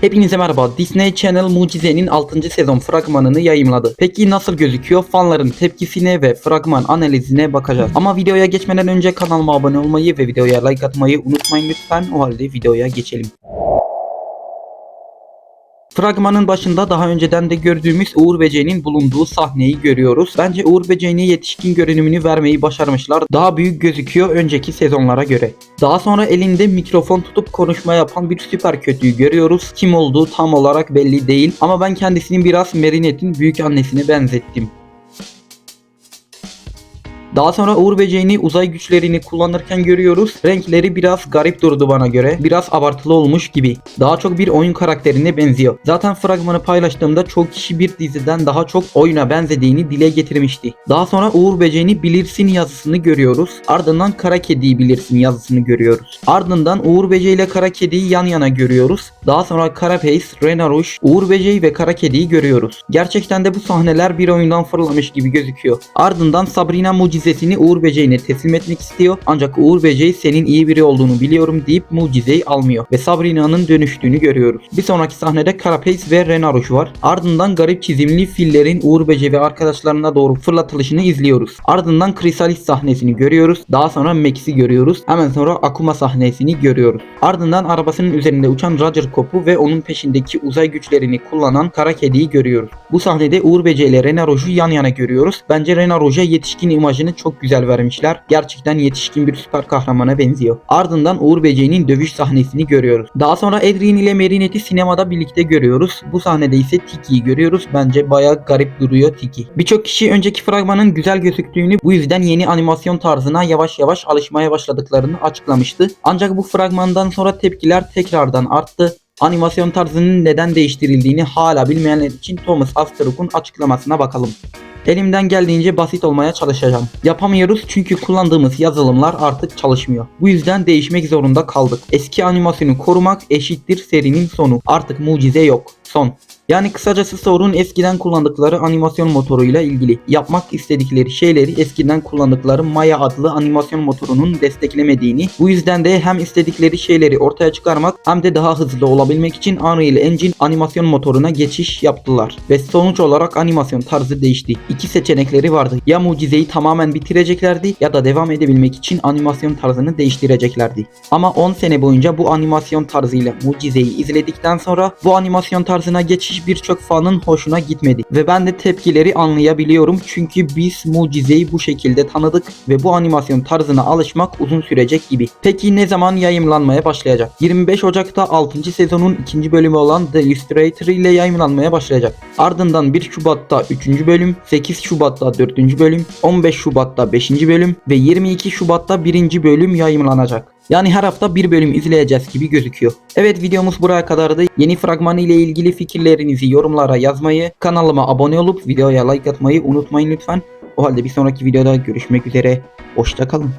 Hepinize merhaba. Disney Channel Mucize'nin 6. sezon fragmanını yayımladı. Peki nasıl gözüküyor? Fanların tepkisine ve fragman analizine bakacağız. Ama videoya geçmeden önce kanalıma abone olmayı ve videoya like atmayı unutmayın lütfen. O halde videoya geçelim. Fragmanın başında daha önceden de gördüğümüz Uğur Böceği'nin bulunduğu sahneyi görüyoruz. Bence Uğur Böceği'ne yetişkin görünümünü vermeyi başarmışlar. Daha büyük gözüküyor önceki sezonlara göre. Daha sonra elinde mikrofon tutup konuşma yapan bir süper kötüyü görüyoruz. Kim olduğu tam olarak belli değil ama ben kendisini biraz Marinette'in büyük annesine benzettim. Daha sonra Uğur Böceği'ni uzay güçlerini kullanırken görüyoruz. Renkleri biraz garip durdu bana göre. Biraz abartılı olmuş gibi. Daha çok bir oyun karakterine benziyor. Zaten fragmanı paylaştığımda çok kişi bir diziden daha çok oyuna benzediğini dile getirmişti. Daha sonra Uğur Böceği'ni bilirsin yazısını görüyoruz. Ardından Kara Kedi'yi bilirsin yazısını görüyoruz. Ardından Uğur Böceği ile Kara Kedi'yi yan yana görüyoruz. Daha sonra Karapace, Renarush, Uğur Böceği ve Kara Kedi'yi görüyoruz. Gerçekten de bu sahneler bir oyundan fırlamış gibi gözüküyor. Ardından Sabrina mucizesini Uğur Böceği'ne teslim etmek istiyor. Ancak Uğur Böceği senin iyi biri olduğunu biliyorum deyip mucizeyi almıyor. Ve Sabrina'nın dönüştüğünü görüyoruz. Bir sonraki sahnede Karapace ve Renarush var. Ardından garip çizimli fillerin Uğur Böceği ve arkadaşlarına doğru fırlatılışını izliyoruz. Ardından Chrysalis sahnesini görüyoruz. Daha sonra Max'i görüyoruz. Hemen sonra Akuma sahnesini görüyoruz. Ardından arabasının üzerinde uçan Roger Cope'u ve onun peşindeki uzay güçlerini kullanan Kara Kedi'yi görüyoruz. Bu sahnede Uğur Böceği ile Renarush'u yan yana görüyoruz. Bence Renarush'a yetişkin imajını çok güzel vermişler. Gerçekten yetişkin bir süper kahramana benziyor. Ardından Uğur Böceği'nin dövüş sahnesini görüyoruz. Daha sonra Adrien ile Marinette'i sinemada birlikte görüyoruz. Bu sahnede ise Tiki'yi görüyoruz. Bence bayağı garip duruyor Tiki. Birçok kişi önceki fragmanın güzel gözüktüğünü bu yüzden yeni animasyon tarzına yavaş yavaş alışmaya başladıklarını açıklamıştı. Ancak bu fragmandan sonra tepkiler tekrardan arttı. Animasyon tarzının neden değiştirildiğini hala bilmeyenler için Thomas Asteruk'un açıklamasına bakalım. Elimden geldiğince basit olmaya çalışacağım. Yapamıyoruz çünkü kullandığımız yazılımlar artık çalışmıyor. Bu yüzden değişmek zorunda kaldık. Eski animasyonu korumak eşittir serinin sonu. Artık mucize yok. Son. Yani kısacası sorun eskiden kullandıkları animasyon motoruyla ilgili. Yapmak istedikleri şeyleri eskiden kullandıkları Maya adlı animasyon motorunun desteklemediğini, bu yüzden de hem istedikleri şeyleri ortaya çıkarmak hem de daha hızlı olabilmek için Unreal Engine animasyon motoruna geçiş yaptılar. Ve sonuç olarak animasyon tarzı değişti. İki seçenekleri vardı. Ya mucizeyi tamamen bitireceklerdi ya da devam edebilmek için animasyon tarzını değiştireceklerdi. Ama 10 sene boyunca bu animasyon tarzıyla mucizeyi izledikten sonra bu animasyon tarzına geçiş birçok fanın hoşuna gitmedi. Ve ben de tepkileri anlayabiliyorum çünkü biz mucizeyi bu şekilde tanıdık ve bu animasyon tarzına alışmak uzun sürecek gibi. Peki ne zaman yayımlanmaya başlayacak? 25 Ocak'ta 6. sezonun 2. bölümü olan The Illustrator ile yayımlanmaya başlayacak. Ardından 1 Şubat'ta 3. bölüm, 8 Şubat'ta 4. bölüm, 15 Şubat'ta 5. bölüm ve 22 Şubat'ta 1. bölüm yayımlanacak. Yani her hafta bir bölüm izleyeceğiz gibi gözüküyor. Evet videomuz buraya kadardı. Yeni fragman ile ilgili fikirlerinizi yorumlara yazmayı, kanalıma abone olup videoya like atmayı unutmayın lütfen. O halde bir sonraki videoda görüşmek üzere. Hoşçakalın.